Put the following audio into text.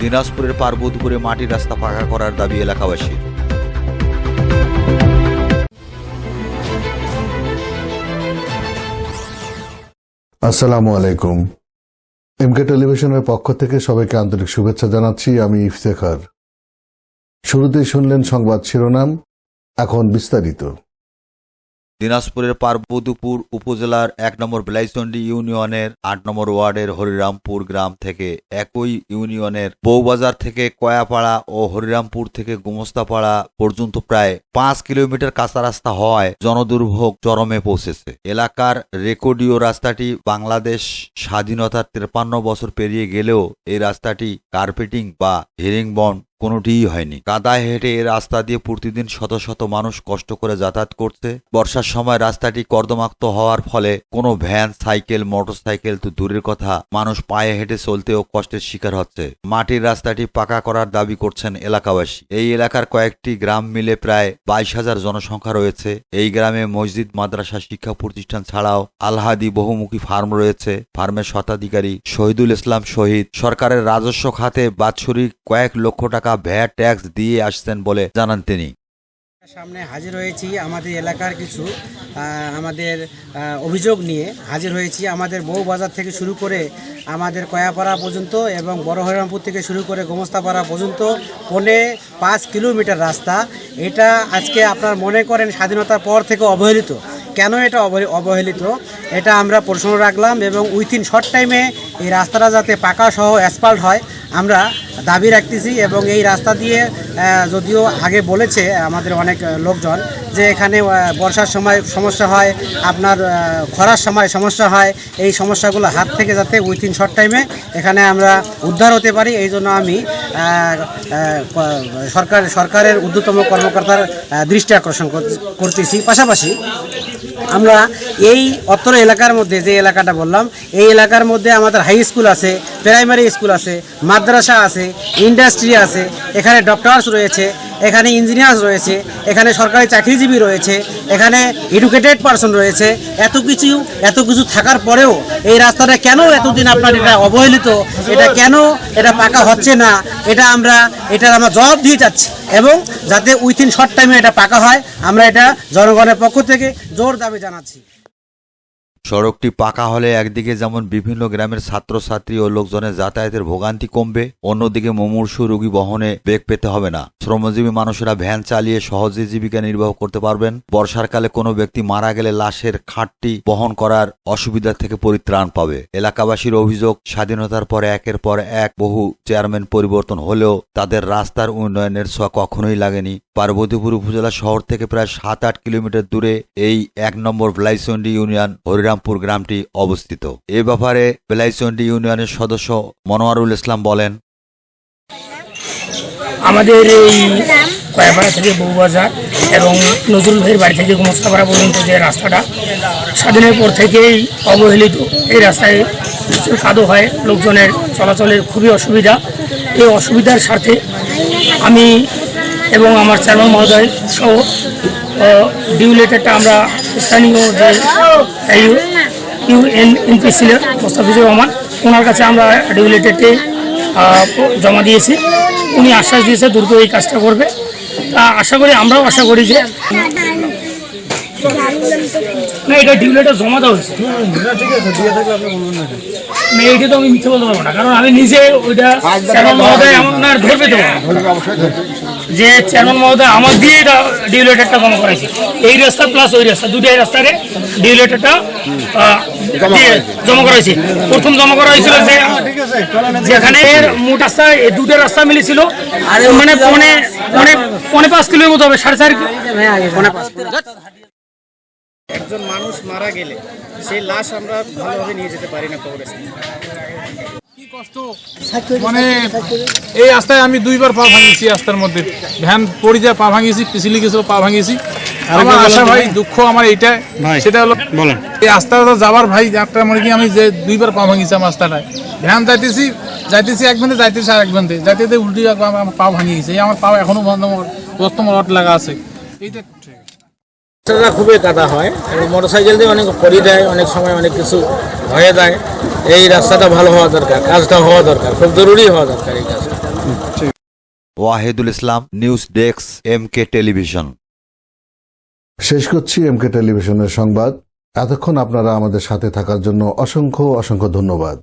দিনাজপুরের পার্বতীপুরে মাটির রাস্তা পাকা করার দাবি এলাকাবাসীর আসসালামু আলাইকুম। এমকে টেলিভিশনের পক্ষ থেকে সবাইকে আন্তরিক শুভেচ্ছা জানাচ্ছি, আমি ইফতেখার। শুরুতেই শুনলেন সংবাদ শিরোনাম, এখন বিস্তারিত। দিনাজপুরের পার্বতীপুর উপজেলার এক নম্বর বিলাইচন্ডী ইউনিয়নের আট নম্বর ওয়ার্ডের হরিরামপুর গ্রাম থেকে একই ইউনিয়নের বউবাজার থেকে কয়াপাড়া ও হরিরামপুর থেকে গুমস্তাপাড়া পর্যন্ত প্রায় পাঁচ কিলোমিটার কাঁচা রাস্তা হওয়ায় জনদুর্ভোগ চরমে পৌঁছেছে। এলাকার রেকর্ডীয় রাস্তাটি বাংলাদেশ স্বাধীনতার তেপান্ন বছর পেরিয়ে গেলেও এই রাস্তাটি কার্পেটিং বা হেরিংবন কোনোটিই হয়নি। কাদায় হেঁটে এই রাস্তা দিয়ে প্রতিদিন শত শত মানুষ কষ্ট করে যাতায়াত করছে বর্ষার সময় রাস্তাটি কর্দমাক্ত হওয়ার ফলে কোনো ভ্যান, সাইকেল, মোটরসাইকেল তো দূরের কথা, মানুষ পায়ে হেঁটে চলতেও কষ্টের শিকার হচ্ছে। মাটির রাস্তাটি পাকা করার দাবি করছেন এলাকাবাসী। এই এলাকার কয়েকটি গ্রাম মিলে প্রায় বাইশ হাজার জনসংখ্যা রয়েছে। এই গ্রামে মসজিদ, মাদ্রাসা, শিক্ষা প্রতিষ্ঠান ছাড়াও আলহাদি বহুমুখী ফার্ম রয়েছে। ফার্মের শতাধিকারী শহীদুল ইসলাম শহীদ। সরকারের রাজস্ব খাতে বাৎসরিক কয়েক লক্ষ টাকা ভ্যাট ট্যাক্স দিয়ে আসছেন বলে জানান তিনি। সামনে হাজির হয়েছি আমাদের এলাকার কিছু আমাদের অভিযোগ নিয়ে হাজির হয়েছি। আমাদের বউ বাজার থেকে শুরু করে আমাদের কয়াপাড়া পর্যন্ত এবং বড় হরিরামপুর থেকে শুরু করে গোমস্তাপাড়া পর্যন্ত পৌনে পাঁচ কিলোমিটার রাস্তা। এটা আজকে আপনার মনে করেন স্বাধীনতার পর থেকে অবহেলিত। কেন এটা অবহে- অবহেলিত? এটা আমরা প্রশ্ন রাখলাম এবং উইথিন শর্ট টাইমে এই রাস্তাটা যাতে পাকা সহ অ্যাসপাল্ট হয় আমরা দাবি রাখতেছি এবং এই রাস্তা দিয়ে যদিও আগে বলেছে আমাদের অনেক লোকজন যে এখানে বর্ষার সময় সমস্যা হয়, আপনার খরার সময় সমস্যা হয়, এই সমস্যাগুলো হাত থেকে যাতে উইথিন শর্ট টাইমে এখানে আমরা উদ্ধার হতে পারি। এই জন্য আমি সরকার, সরকারের ঊর্ধ্বতম কর্মকর্তার দৃষ্টি আকর্ষণ করতে- করতেছি। পাশাপাশি আমরা এই অত্র এলাকার মধ্যে, যে এলাকাটা বললাম, এই এলাকার মধ্যে আমাদের হাই স্কুল আছে প্রাইমারি স্কুল আছে, মাদ্রাসা আছে, ইন্ডাস্ট্রি আছে, এখানে ডক্টরস রয়েছে, এখানে ইঞ্জিনিয়ার্স রয়েছে, এখানে সরকারি চাকরিজীবী রয়েছে, এখানে এডুকেটেড পারসন রয়েছে। এত কিছু এত কিছু থাকার পরেও এই রাস্তাটা কেন এতদিন আপনার এটা অবহেলিত? এটা কেন এটা পাকা হচ্ছে না? এটা আমরা, এটার আমরা জবাব দিয়ে যাচ্ছি। এবং যাতে উইথিন শর্ট টাইমে এটা পাকা হয়, আমরা এটা জনগণের পক্ষ থেকে জোর দাবি জানাচ্ছি। সড়কটি পাকা হলে একদিকে যেমন বিভিন্ন গ্রামের ছাত্রছাত্রী ও লোকজনের যাতায়াতের ভোগান্তি কমবে, অন্যদিকে মুমূর্ষু রোগী বহনে বেগ পেতে হবে না। শ্রমজীবী মানুষেরা ভ্যান চালিয়ে সহজে জীবিকা নির্বাহ করতে পারবেন। বর্ষার কালে কোনো ব্যক্তি মারা গেলে লাশের খাটটি বহন করার অসুবিধা থেকে পরিত্রাণ পাবে। এলাকাবাসীর অভিযোগ, স্বাধীনতার পরে একের পর এক বহু চেয়ারম্যান পরিবর্তন হলেও তাদের রাস্তার উন্নয়নের ছোঁয়া কখনোই লাগেনি। পার্বতীপুর উপজেলা শহর থেকে প্রায় সাত আট কিলোমিটার দূরে এই এক নম্বর বেলাইচন্ডি ইউনিয়ন হরিরামপুর গ্রামটি অবস্থিত। এ ব্যাপারে বেলাইচন্ডি ইউনিয়নের সদস্য মনোয়ারুল ইসলাম বলেন, আমাদের এই কয়াপাড়া থেকে বউবাজার এবং নজরুল ভাইয়ের বাড়ি থেকে গোমস্তাপাড়া পর্যন্ত যে রাস্তাটা, স্বাধীনের পর থেকেই অবহেলিত। এই রাস্তায় প্রচুর কাদো হয়, লোকজনের চলাচলের খুবই অসুবিধা। এই অসুবিধার সাথে আমি এবং আমার চেয়ারম্যান মহোদয় সহ ডিউ লেটারটা আমরা স্থানীয় যে ইউএন এমপি ছিলেন মোস্তাফিজুর রহমান ওনার কাছে আমরা লেটারটি জমা দিয়েছি। উনি আশ্বাস দিয়েছে দ্রুত এই কাজটা করবে। তা আশা করি আমরাও আশা করি যে না এটা জমা দেওয়া হয়েছে। না এইটা তো আমি মিথ্যে বলতে পারব না কারণ আমি নিজে ওইটা আমার ধরবে তো। যে চেয়ারম্যান মহোদয় আমার দিয়ে এটা ডিউলেটারটা জমা করাইছে এই রাস্তা প্লাস ওই রাস্তা দুটাই রাস্তারে ডিউলেটারটা জমা করাইছে প্রথম জমা করা হয়েছিল যে যেখানে মোট রাস্তা এই দুটো রাস্তা মিলেছিল। আর মানে পনে পনে পনে পাঁচ কিলোর মতো হবে সাড়ে চার একজন মানুষ মারা গেলে সেই লাশ আমরা ভালোভাবে নিয়ে যেতে পারি না কবরস্থানে মানে এই আমি দুইবার পা ভাঙিয়েছি মধ্যে। ভ্যান পড়ে যায় পা ভাঙিয়েছি গেছিল পা ভাঙিয়েছি আমার আশা ভাই দুঃখ আমার এইটা সেটা হলো বলেন। এই ভাই একটা মনে কি আমি যে দুইবার পা ভাঙিয়েছি আমার ভ্যান যাইতেছি যাইতেছি এক বেঁধে যাইতেছি আর এক বেঁধে যাইতে উল্টি আমার পা ভাঙিয়েছে। এই আমার পা এখনও বন্ধ বর্তমান রড লাগা আছে। এইটা ঠিক। আছে। খুবই কাদা হয় মোটর সাইকেল দিয়ে অনেক পরি দেয় অনেক সময় অনেক কিছু হয়ে যায় এই রাস্তাটা ভালো হওয়া দরকার কাজটা হওয়া দরকার খুব জরুরি হওয়া দরকার এই কাজটা। Wahidul Islam news desk M K television. শেষ করছি এম কে টেলিভিশনের সংবাদ। এতক্ষণ আপনারা আমাদের সাথে থাকার জন্য অসংখ্য অসংখ্য ধন্যবাদ।